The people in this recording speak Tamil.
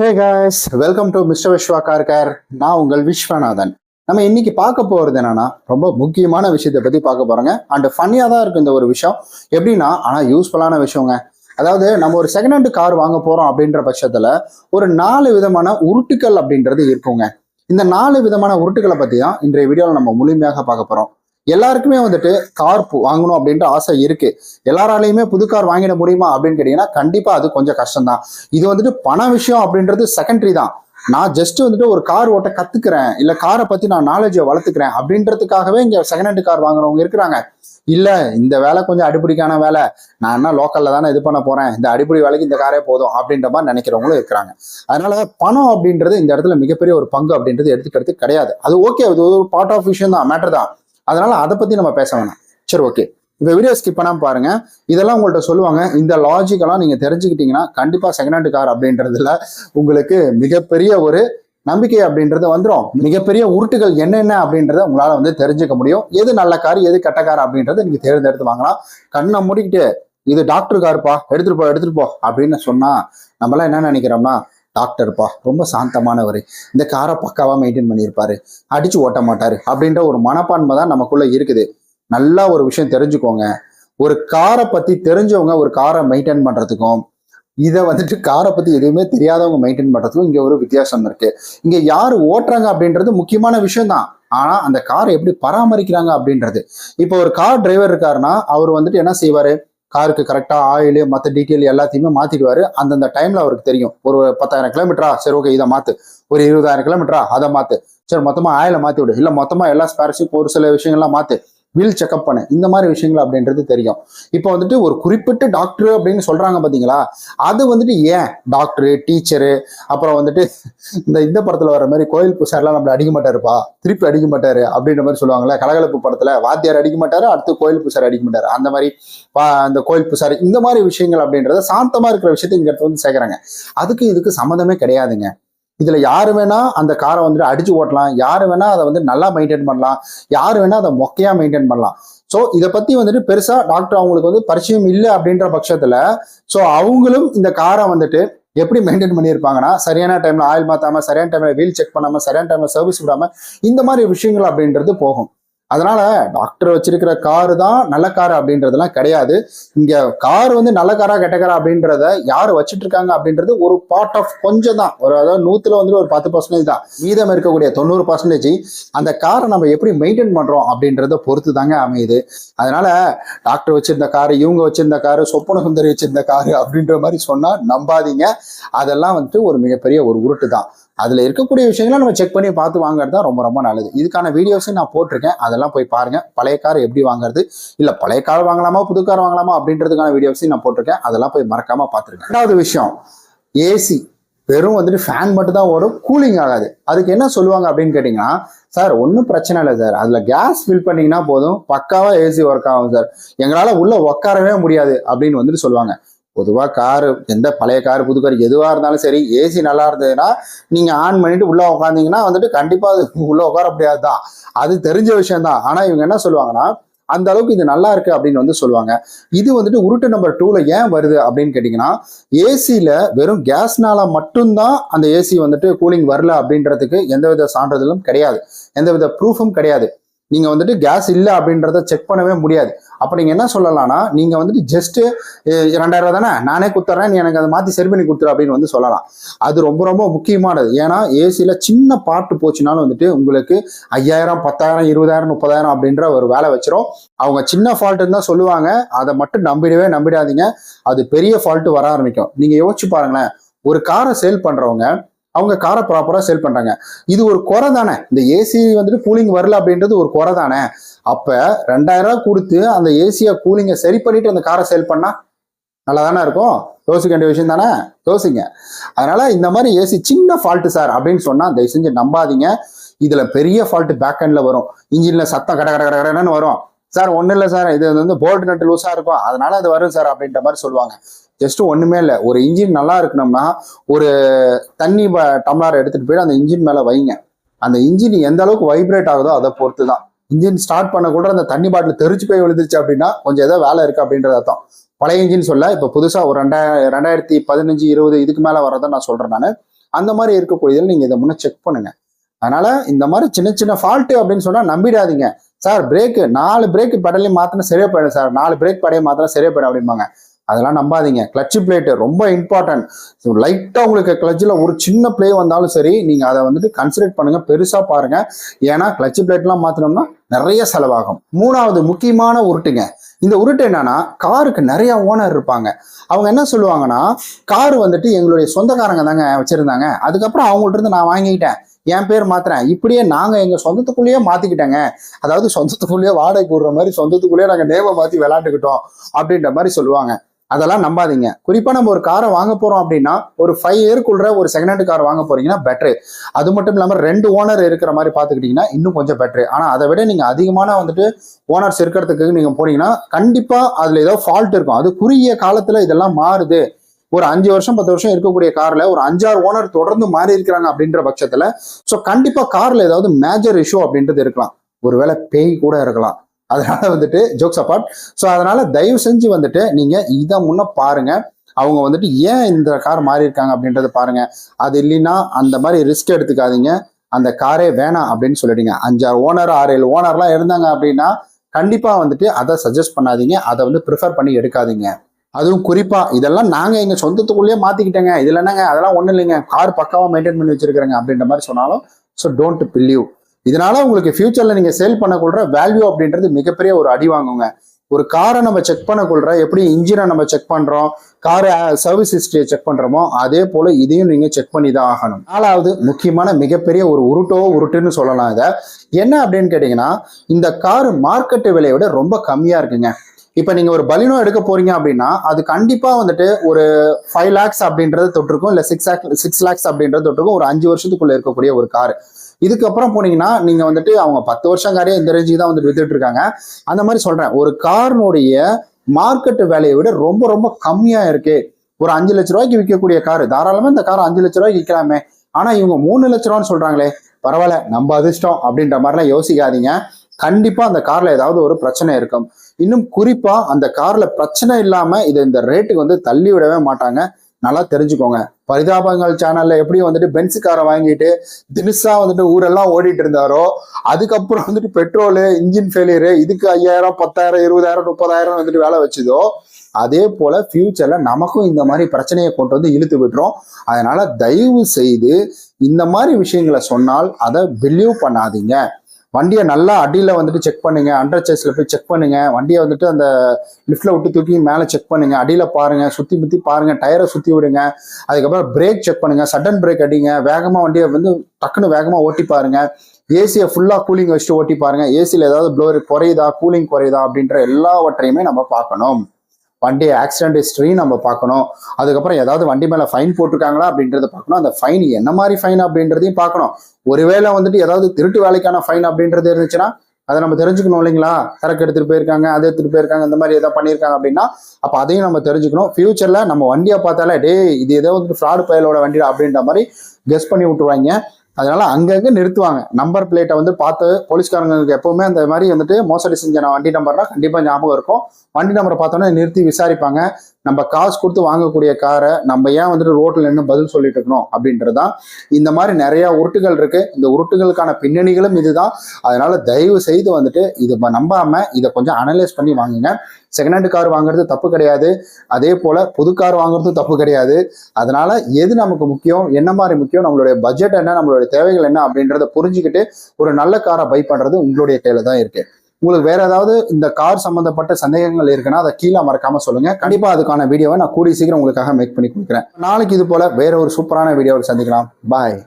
Hey guys welcome to mister Viswa car care நான் உங்கள் விஸ்வநாதன். நம்ம இன்னைக்கு பார்க்க போகிறது என்னன்னா ரொம்ப முக்கியமான விஷயத்தை பற்றி பார்க்க போகிறோங்க அண்ட் ஃபன்னியாக தான் இருக்குது இந்த ஒரு விஷயம். எப்படின்னா ஆனால் யூஸ்ஃபுல்லான விஷயங்க. அதாவது நம்ம ஒரு செகண்ட் ஹேண்ட் கார் வாங்க போகிறோம் அப்படின்ற பட்சத்தில் ஒரு நாலு விதமான உருட்டுக்கள் அப்படின்றது இருக்குங்க. இந்த நாலு விதமான உருட்டுக்களை பற்றி தான் இன்றைய வீடியோவில் நம்ம முழுமையாக பார்க்க போகிறோம் எல்லாருக்குமே வந்துட்டு கார் வாங்கணும் அப்படின்ற ஆசை இருக்கு. எல்லாராலையுமே புது கார் வாங்கிட முடியுமா அப்படின்னு கேட்டீங்கன்னா கண்டிப்பா அது கொஞ்சம் கஷ்டம்தான். இது வந்துட்டு பண விஷயம் அப்படின்றது செகண்டரி தான். நான் ஜஸ்ட் வந்துட்டு ஒரு கார் ஓட்ட கத்துக்கிறேன். இல்ல காரை பத்தி நான் நாலேஜை வளர்த்துக்கிறேன் அப்படின்றதுக்காகவே இங்க செகண்ட் ஹேண்ட் கார் வாங்குறவங்க இருக்கிறாங்க. இல்ல இந்த வேலை கொஞ்சம் அடிப்படிக்கான வேலை. நான் என்ன லோக்கல்ல தானே இது பண்ண போறேன். இந்த அடிப்படை வேலைக்கு இந்த காரே போதும் அப்படின்ற மாதிரி நினைக்கிறவங்களும் இருக்கிறாங்க. அதனால பணம் அப்படின்றது இந்த இடத்துல மிகப்பெரிய ஒரு பங்கு அப்படின்றது எடுத்துக்கிறது கிடையாது. அது ஓகே அது ஒரு பார்ட் ஆஃப் விஷயம் தான் மேட்டர் தான். அதனால அதை பத்தி நம்ம பேச வேணாம். சரி ஓகே இந்த வீடியோ ஸ்கிப் பண்ணாம பாருங்க. இதெல்லாம் உங்கள்ட்ட சொல்லுவாங்க. இந்த லாஜிக்கெல்லாம் நீங்க தெரிஞ்சுக்கிட்டீங்கன்னா கண்டிப்பா செகண்ட் ஹேண்ட் கார் அப்படின்றதுல உங்களுக்கு மிகப்பெரிய ஒரு நம்பிக்கை அப்படின்றது வந்துடும் மிகப்பெரிய உருட்டுகள் என்னென்ன அப்படின்றத உங்களால வந்து தெரிஞ்சுக்க முடியும். எது நல்ல கார் எது கெட்ட கார் அப்படின்றத நீங்க தேர்ந்தெடுத்து வாங்கலாம். கண்ணை மூடிக்கிட்டு இது டாக்டர் காருப்பா எடுத்துட்டு போ எடுத்துட்டு போ அப்படின்னு சொன்னா நம்மளாம் என்ன நினைக்கிறோம்னா டாக்டர்ப்பா ரொம்ப சாந்தமானவர். இந்த காரை பக்காவாக மெயின்டைன் பண்ணியிருப்பாரு அடிச்சு ஓட்ட மாட்டாரு. அப்படின்ற ஒரு மனப்பான்மை தான் நமக்குள்ளே இருக்குது. நல்லா ஒரு விஷயம் தெரிஞ்சுக்கோங்க. ஒரு காரை பற்றி தெரிஞ்சவங்க ஒரு காரை மெயின்டைன் பண்ணுறதுக்கும் இதை வந்துட்டு காரை பற்றி எதுவுமே தெரியாதவங்க மெயின்டைன் பண்ணுறதுக்கும் இங்கே ஒரு வித்தியாசம் இருக்குது இங்கே யார் ஓட்டுறாங்க அப்படின்றது முக்கியமான விஷயம் தான். ஆனால் அந்த காரை எப்படி பராமரிக்கிறாங்க அப்படின்றது. இப்போ ஒரு கார் டிரைவர் இருக்காருன்னா அவர் வந்துட்டு என்ன செய்வாரு? காருக்கு கரெக்டாக ஆயில் மற்ற டீட்டெயில் எல்லாத்தையுமே மாற்றிடுவார் அந்தந்த டைமில் அவருக்கு தெரியும். ஒரு பத்தாயிரம் கிலோமீட்டரா சரி ஓகே இதை மாற்று ஒரு இருபதாயிரம் கிலோமீட்டரா அதை மாற்று சரி மொத்தமாக ஆயில மாற்றி விடு. இல்லை மொத்தமாக எல்லா ஸ்பேர்ஸும் ஒரு சில விஷயங்கள்லாம் மாற்று வீல் செக்அப் பண்ணு. இந்த மாதிரி விஷயங்கள் அப்படின்றது தெரியும். இப்போ வந்துட்டு ஒரு குறிப்பிட்ட டாக்டர் அப்படின்னு சொல்றாங்க பாத்தீங்களா? அது வந்துட்டு ஏன் டாக்டரு டீச்சரு அப்புறம் வந்துட்டு இந்த இந்த படத்துல வர மாதிரி கோயில் பூசாரிலாம் நம்மள அடிக்க மாட்டாருப்பா? திருப்பி அடிக்க மாட்டாரு அப்படின்ற மாதிரி சொல்லுவாங்கல்ல? கலகலப்பு படத்துல வாத்தியார் அடிக்க மாட்டாரு அடுத்து கோயில் பூசாரி அடிக்க மாட்டாரு. அந்த மாதிரி அந்த கோயில் பூசாரி இந்த மாதிரி விஷயங்கள் அப்படின்றத சாந்தமா இருக்கிற விஷயத்தை இங்க எடுத்து வந்து சேர்க்கறாங்க. அதுக்கு இதுக்கு சம்மந்தமே கிடையாதுங்க. இதில் யார் வேணால் அந்த காரை வந்துட்டு அடிச்சு ஓட்டலாம். யார் வேணால் அதை வந்து நல்லா மெயின்டைன் பண்ணலாம். யார் வேணால் அதை மொக்கையா மெயின்டைன் பண்ணலாம். ஸோ இதை பற்றி வந்துட்டு பெருசாக டாக்டர் அவங்களுக்கு வந்து பரிச்சயம் இல்லை அப்படின்ற பட்சத்தில் ஸோ அவங்களும் இந்த காரை வந்துட்டு எப்படி மெயின்டைன் பண்ணியிருப்பாங்கன்னா சரியான டைமில் ஆயில் மாற்றாமல் சரியான டைமில் வீல் செக் பண்ணாமல் சரியான டைமில் சர்வீஸ் விடாமல் இந்த மாதிரி விஷயங்கள் அப்படின்றது போகும். அதனால டாக்டர் வச்சிருக்கிற காரு தான் நல்ல கார் அப்படின்றதெல்லாம் கிடையாது. இங்க கார் வந்து நல்ல காரா கெட்ட காரா அப்படின்றத யார் வச்சுட்டு இருக்காங்க அப்படின்றது ஒரு பார்ட் ஆஃப் கொஞ்சம் தான். ஒரு அதாவது நூத்துல வந்து ஒரு பத்து பர்சன்டேஜ் தான். மீதம் இருக்கக்கூடிய தொண்ணூறு பர்சன்டேஜ் அந்த காரை நம்ம எப்படி மெயின்டைன் பண்றோம் அப்படின்றத பொறுத்து தாங்க அமையுது. அதனால டாக்டர் வச்சிருந்த காரு இவங்க வச்சிருந்த காரு சொப்பன சுந்தரி வச்சிருந்த காரு அப்படின்ற மாதிரி சொன்னா நம்பாதீங்க. அதெல்லாம் வந்துட்டு ஒரு மிகப்பெரிய ஒரு உருட்டு தான். அதில் இருக்கக்கூடிய விஷயங்களை நம்ம செக் பண்ணி பார்த்து வாங்குறது தான் ரொம்ப ரொம்ப நல்லது. இதுக்கான வீடியோஸையும் நான் போட்டிருக்கேன். அதெல்லாம் போய் பாருங்கள் பழைய கார் எப்படி வாங்குறது? இல்லை பழைய கார் வாங்கலாமா புது கார் வாங்கலாமா அப்படின்றதுக்கான வீடியோஸையும் நான் போட்டிருக்கேன். அதெல்லாம் போய் மறக்காமல் பார்த்துருக்கேன் ரெண்டாவது விஷயம் ஏசி வெறும் வந்துட்டு ஃபேன் மட்டும் தான் ஓடும் கூலிங் ஆகாது. அதுக்கு என்ன சொல்லுவாங்க அப்படின்னு கேட்டிங்கன்னா சார் ஒன்றும் பிரச்சனை இல்லை சார். அதில் கேஸ் ஃபில் பண்ணிங்கன்னா போதும். பக்காவாக ஏசி ஒர்க் ஆகும் சார். எங்களால் உள்ளே உட்காரவே முடியாது. அப்படின்னு வந்துட்டு சொல்லுவாங்க. பொதுவாக காரு எந்த பழைய கார் புது கார் எதுவாக இருந்தாலும் சரி ஏசி நல்லா இருந்ததுன்னா நீங்கள் ஆன் பண்ணிட்டு உள்ளே உட்காந்தீங்கன்னா வந்துட்டு கண்டிப்பாக அது உள்ளே உட்கார முடியாது தான் அது தெரிஞ்ச விஷயம்தான். ஆனால் இவங்க என்ன சொல்லுவாங்கன்னா அந்த அளவுக்கு இது நல்லா இருக்கு அப்படின்னு வந்து சொல்லுவாங்க. இது வந்துட்டு உருட்டு நம்பர் டூல ஏன் வருது அப்படின்னு கேட்டிங்கன்னா ஏசியில் வெறும் கேஸ்னால மட்டும்தான் அந்த ஏசி வந்துட்டு கூலிங் வரல அப்படின்றதுக்கு எந்தவித சான்றிதழும் கிடையாது. எந்தவித ப்ரூஃபும் கிடையாது. நீங்க வந்துட்டு கேஸ் இல்லை அப்படின்றத செக் பண்ணவே முடியாது. அப்ப நீங்க என்ன சொல்லலாம்னா நீங்க வந்துட்டு ஜஸ்ட் ரெண்டாயிரம் ரூபா தானே? நானே குத்துறேன் நீ எனக்கு அதை மாத்தி சரி பண்ணி கொடுத்துரு அப்படின்னு வந்து சொல்லலாம். அது ரொம்ப ரொம்ப முக்கியமானது. ஏன்னா ஏசியில சின்ன பாட்டு போச்சுனாலும் வந்துட்டு உங்களுக்கு ஐயாயிரம் பத்தாயிரம் இருபதாயிரம் முப்பதாயிரம் அப்படின்ற ஒரு வேலை வச்சிரும். அவங்க சின்ன ஃபால்ட்டுன்னு தான் சொல்லுவாங்க. அதை மட்டும் நம்பிடவே நம்பிடாதீங்க. அது பெரிய ஃபால்ட்டு வர ஆரம்பிக்கும். நீங்க யோசிச்சு பாருங்களேன். ஒரு காரை சேல் பண்றவங்க அவங்க காரை ப்ராப்பராக சேல் பண்ணுறாங்க இது ஒரு குறை தானே? இந்த ஏசி வந்துட்டு கூலிங் வரல அப்படின்றது ஒரு குறை தானே? அப்போ ரெண்டாயிரம் ரூபா கொடுத்து அந்த ஏசியை கூலிங்கை சரி பண்ணிட்டு அந்த காரை சேல் பண்ணால் நல்லா தானே இருக்கும்? யோசிக்க வேண்டிய விஷயம் தானே? யோசிங்க. அதனால இந்த மாதிரி ஏசி சின்ன ஃபால்ட்டு சார் அப்படின்னு சொன்னால் தயவு செஞ்சு நம்பாதீங்க. இதில் பெரிய ஃபால்ட்டு பேக் எண்ட்ல வரும். இன்ஜினில் சத்தம் கட கட கட கடன்னு வரும். சார் ஒன்றும் இல்லை சார் இது வந்து போல்ட் நட்டு லூஸாக இருக்கும். அதனால அது வரும் சார் அப்படின்ற மாதிரி சொல்லுவாங்க. ஜஸ்ட் ஒன்றுமே இல்லை. ஒரு இன்ஜின் நல்லா இருக்கணும்னா ஒரு தண்ணி ப- டம்ளர் எடுத்துட்டு போய் அந்த இன்ஜின் மேலே வைங்க. அந்த இன்ஜின் எந்த அளவுக்கு வைப்ரேட் ஆகுதோ அதை பொறுத்து தான் இன்ஜின் ஸ்டார்ட் பண்ண கூட அந்த தண்ணி பாட்டில் தெரிச்சு போய் விழுந்துருச்சு அப்படின்னா கொஞ்சம் ஏதோ வேலை இருக்கு அப்படின்றது அர்த்தம். பழைய இன்ஜின் சொல்ல இப்போ புதுசாக ஒரு ரெண்டாயிரம் ரெண்டாயிரத்தி பதினஞ்சு இருபது இதுக்கு மேலே வரதான் நான் சொல்கிறேன் நான். அந்த மாதிரி இருக்கக்கூடியதில் நீங்க இதை முன்னே செக் பண்ணுங்க. அதனால இந்த மாதிரி சின்ன சின்ன ஃபால்ட்டு அப்படின்னு சொன்னா நம்பிடாதீங்க. சார் பிரேக்கு நாலு பிரேக் படையிலையும் மாத்தினா சரியா போயிடும் சார் நாலு பிரேக் படையை மாத்தினா சரியா போயிடும் அப்படிம்பாங்க. அதெல்லாம் நம்பாதீங்க. கிளட்ச் பிளேட்டு ரொம்ப இம்பார்ட்டன்ட் லைட்டாக உங்களுக்கு கிளட்சில் ஒரு சின்ன பிளே வந்தாலும் சரி நீங்கள் அதை வந்துட்டு கன்சிடர் பண்ணுங்கள் பெருசாக பாருங்கள் ஏன்னா கிளட்ச் பிளேட்லாம் மாற்றினோம்னா நிறைய செலவாகும். மூணாவது முக்கியமான உருட்டுங்க. இந்த உருட்டு என்னன்னா காருக்கு நிறைய ஓனர் இருப்பாங்க. அவங்க என்ன சொல்லுவாங்கன்னா கார் வந்துட்டு எங்களுடைய சொந்தக்காரங்க தாங்க வச்சிருந்தாங்க. அதுக்கப்புறம் அவங்கள்ட்ட இருந்து நான் வாங்கிக்கிட்டேன். என் பேர் மாத்துறேன். இப்படியே நாங்க எங்க சொந்தத்துக்குள்ளேயே மாத்திக்கிட்டேங்க. அதாவது சொந்தத்துக்குள்ளேயே வாடகை கூடுற மாதிரி சொந்தத்துக்குள்ளேயே நாங்க நேவை மாத்தி விளையாண்டுக்கிட்டோம் அப்படின்ற மாதிரி சொல்லுவாங்க. அதெல்லாம் நம்பாதீங்க. குறிப்பாக நம்ம ஒரு காரை வாங்க போகிறோம் அப்படின்னா ஒரு ஃபைவ் இயர்க்குள்ள ஒரு செகண்ட் ஹேண்ட் கார் வாங்க போறீங்கன்னா பெட்ரு அது மட்டும் இல்லாமல் ரெண்டு ஓனர் இருக்கிற மாதிரி பார்த்துக்கிட்டிங்கன்னா இன்னும் கொஞ்சம் பெட்ரு ஆனால் அதை விட நீங்கள் அதிகமான வந்துட்டு ஓனர்ஸ் இருக்கிறதுக்கு நீங்கள் போனீங்கன்னா கண்டிப்பாக அதில் ஏதோ ஃபால்ட் இருக்கும். அது குறுகிய காலத்தில் இதெல்லாம் மாறுது. ஒரு அஞ்சு வருஷம் பத்து வருஷம் இருக்கக்கூடிய கார்ல ஒரு அஞ்சாறு ஓனர் தொடர்ந்து மாறி இருக்கிறாங்க அப்படின்ற பட்சத்துல ஸோ கண்டிப்பா கார்ல ஏதாவது மேஜர் இஷ்யூ அப்படின்றது இருக்கலாம். ஒருவேளை பேய் கூட இருக்கலாம். அதனால வந்துட்டு ஜோக்ஸ் அப்பார்ட் ஸோ அதனால தயவு செஞ்சு வந்துட்டு நீங்க இதை முன்ன பாருங்க. அவங்க வந்துட்டு ஏன் இந்த கார் மாறி இருக்காங்க அப்படின்றத பாருங்க. அது இல்லைன்னா அந்த மாதிரி ரிஸ்க் எடுத்துக்காதீங்க. அந்த காரே வேணாம் அப்படின்னு சொல்லிடுங்க அஞ்சாறு ஓனர் ஆறு ஏழு ஓனர்லாம் இருந்தாங்க அப்படின்னா கண்டிப்பா வந்துட்டு அதை சஜஸ்ட் பண்ணாதீங்க. அதை வந்து ப்ரிஃபர் பண்ணி எடுக்காதீங்க. அதுவும் குறிப்பா இதெல்லாம் நாங்க எங்க சொந்தத்துக்குள்ளேயே மாத்திக்கிட்டேங்க. இதுல என்னங்க? அதெல்லாம் ஒண்ணும் இல்லைங்க. கார் பக்காவா மெயின்டைன் பண்ணி வச்சிருக்கிறேங்க அப்படின்ற மாதிரி சொன்னாலும் ஸோ டோன்ட் பிலீவ் இதனால உங்களுக்கு ஃபியூச்சர்ல நீங்க சேல் பண்ணக்கொள்ற வேல்யூ அப்படின்றது மிகப்பெரிய ஒரு அடி வாங்குங்க. ஒரு காரை நம்ம செக் பண்ணக்கொள்ற எப்படி இன்ஜினை நம்ம செக் பண்றோம் கார் சர்வீஸ் ஹிஸ்டரியை செக் பண்றோமோ அதே போல இதையும் நீங்க செக் பண்ணி தான் ஆகணும். நாலாவது முக்கியமான மிகப்பெரிய ஒரு உருட்டோ உருட்டுன்னு சொல்லலாம் இதை. என்ன அப்படின்னு கேட்டீங்கன்னா இந்த கார் மார்க்கெட்டு விலையை விட ரொம்ப கம்மியா இருக்குங்க. இப்போ நீங்கள் ஒரு பலினோ எடுக்க போறீங்க அப்படின்னா அது கண்டிப்பாக வந்துட்டு ஒரு ஃபைவ் லேக்ஸ் அப்படின்றது தொட்டிருக்கும் இல்லை சிக்ஸ் லேக் சிக்ஸ் லேக்ஸ் அப்படின்றது தொட்டிருக்கும் ஒரு அஞ்சு வருஷத்துக்குள்ள இருக்கக்கூடிய ஒரு கார் இதுக்கப்புறம் போனீங்கன்னா நீங்கள் வந்துட்டு அவங்க பத்து வருஷம் காரே இந்த ரேஞ்சுக்கு தான் வந்துட்டு வித்துட்டு இருக்காங்க. அந்த மாதிரி சொல்கிறேன் ஒரு காரினுடைய மார்க்கெட் வேலையை விட ரொம்ப ரொம்ப கம்மியாக இருக்கு. ஒரு அஞ்சு லட்ச ரூபாய்க்கு விற்கக்கூடிய காரு தாராளமாக இந்த கார் அஞ்சு லட்ச ரூபாய்க்கு விற்கலாமே. ஆனால் இவங்க மூணு லட்ச ரூபான்னு சொல்கிறாங்களே பரவாயில்ல நம்ம அதிர்ஷ்டம் அப்படின்ற மாதிரிலாம் யோசிக்காதீங்க. கண்டிப்பா அந்த கார்ல ஏதாவது ஒரு பிரச்சனை இருக்கும். இன்னும் குறிப்பா அந்த கார்ல பிரச்சனை இல்லாம இதை இந்த ரேட்டுக்கு வந்து தள்ளி விடவே மாட்டாங்க. நல்லா தெரிஞ்சுக்கோங்க. பரிதாபங்கள் சேனல்ல எப்படி வந்துட்டு பென்ஸ் காரை வாங்கிட்டு தினுசா வந்துட்டு ஊரெல்லாம் ஓடிட்டு இருந்தாரோ அதுக்கப்புறம் வந்துட்டு பெட்ரோலு இன்ஜின் ஃபெயிலியரு இதுக்கு ஐயாயிரம் பத்தாயிரம் இருபதாயிரம் முப்பதாயிரம் வந்துட்டு வேலை வச்சுதோ அதே போல ஃபியூச்சர்ல நமக்கும் இந்த மாதிரி பிரச்சனையை கொண்டு வந்து இழுத்து விட்டுரும். அதனால தயவு செய்து இந்த மாதிரி விஷயங்களை சொன்னால் அதை பிலீவ் பண்ணாதீங்க. வண்டியை நல்லா அடியில் வந்துட்டு செக் பண்ணுங்க அண்டர் சேஸில் போய் செக் பண்ணுங்க. வண்டியை வந்துட்டு அந்த லிஃப்ட்டில் விட்டு தூக்கி மேலே செக் பண்ணுங்க. அடியில் பாருங்க சுற்றி முற்றி பாருங்க டயரை சுற்றி விடுங்க. அதுக்கப்புறம் பிரேக் செக் பண்ணுங்க. சடன் பிரேக் அடிங்க. வேகமாக வண்டியை வந்து டக்குன்னு வேகமாக ஓட்டி பாருங்க. ஏசியை ஃபுல்லாக கூலிங் வச்சுட்டு ஓட்டி பாருங்க. ஏசியில் ஏதாவது ப்ளோர் குறையுதா கூலிங் குறையுதா அப்படின்ற எல்லாவற்றையுமே நம்ம பார்க்கணும். வண்டி ஆக்சிடென்ட் ஹிஸ்டரியும் நம்ம பார்க்கணும். அதுக்கப்புறம் ஏதாவது வண்டி மேலே ஃபைன் போட்டிருக்காங்களா அப்படின்றத பார்க்கணும். அந்த ஃபைன் என்ன மாதிரி ஃபைன் அப்படின்றதையும் பார்க்கணும். ஒருவேளை வந்துட்டு ஏதாவது திருட்டு வேலைக்கான ஃபைன் அப்படின்றது இருந்துச்சுன்னா அதை நம்ம தெரிஞ்சுக்கணும் இல்லைங்களா? சரக்கு எடுத்துட்டு போயிருக்காங்க அதை எடுத்துட்டு போயிருக்காங்க இந்த மாதிரி ஏதாவது பண்ணியிருக்காங்க அப்படின்னா அப்போ அதையும் நம்ம தெரிஞ்சுக்கணும். ஃபியூச்சர்ல நம்ம வண்டியை பார்த்தாலே டே இது ஏதோ வந்துட்டு ஃப்ராடு பயலோட வண்டி அப்படின்ற மாதிரி கெஸ் பண்ணி விட்டுருவாங்க. அதனால அங்கங்கே நிறுத்துவாங்க. நம்பர் பிளேட்டை வந்து பார்த்து போலீஸ்காரங்களுக்கு எப்பவுமே அந்த மாதிரி வந்துட்டு மோசடி செஞ்ச வண்டி நம்பர்னா கண்டிப்பாக ஞாபகம் இருக்கும். வண்டி நம்பரை பார்த்தோன்னே நிறுத்தி விசாரிப்பாங்க. நம்ம காசு கொடுத்து வாங்கக்கூடிய காரை நம்ம ஏன் வந்துட்டு ரோட்ல நின்று பதில் சொல்லிட்டு இருக்கணும் அப்படின்றதான் இந்த மாதிரி நிறைய உருட்டுகள் இருக்கு. இந்த உருட்டுகளுக்கான பின்னணிகளும் இதுதான். அதனால தயவு செய்து வந்துட்டு இதை நம்பாம இதை கொஞ்சம் அனலைஸ் பண்ணி வாங்குங்க. செகண்ட் ஹேண்ட் கார் வாங்குறது தப்பு கிடையாது. அதே போல புது கார் வாங்குறதும் தப்பு கிடையாது. அதனால எது நமக்கு முக்கியம் என்ன மாதிரி முக்கியம் நம்மளுடைய பட்ஜெட் என்ன நம்மளுடைய தேவைகள் என்ன அப்படின்றத புரிஞ்சுக்கிட்டு ஒரு நல்ல காரை பை பண்றது உங்களுடைய கையில தான் இருக்கு. உங்களுக்கு வேற ஏதாவது இந்த கார் சம்பந்தப்பட்ட சந்தேகங்கள் இருக்குன்னா அதை கீழே மறக்காம சொல்லுங்க. கண்டிப்பா அதுக்கான வீடியோவை நான் கூடிய சீக்கிரம் உங்களுக்காக மேக் பண்ணி கொடுக்குறேன். நாளைக்கு இது போல வேற ஒரு சூப்பரான வீடியோவில் சந்திக்கலாம். பாய்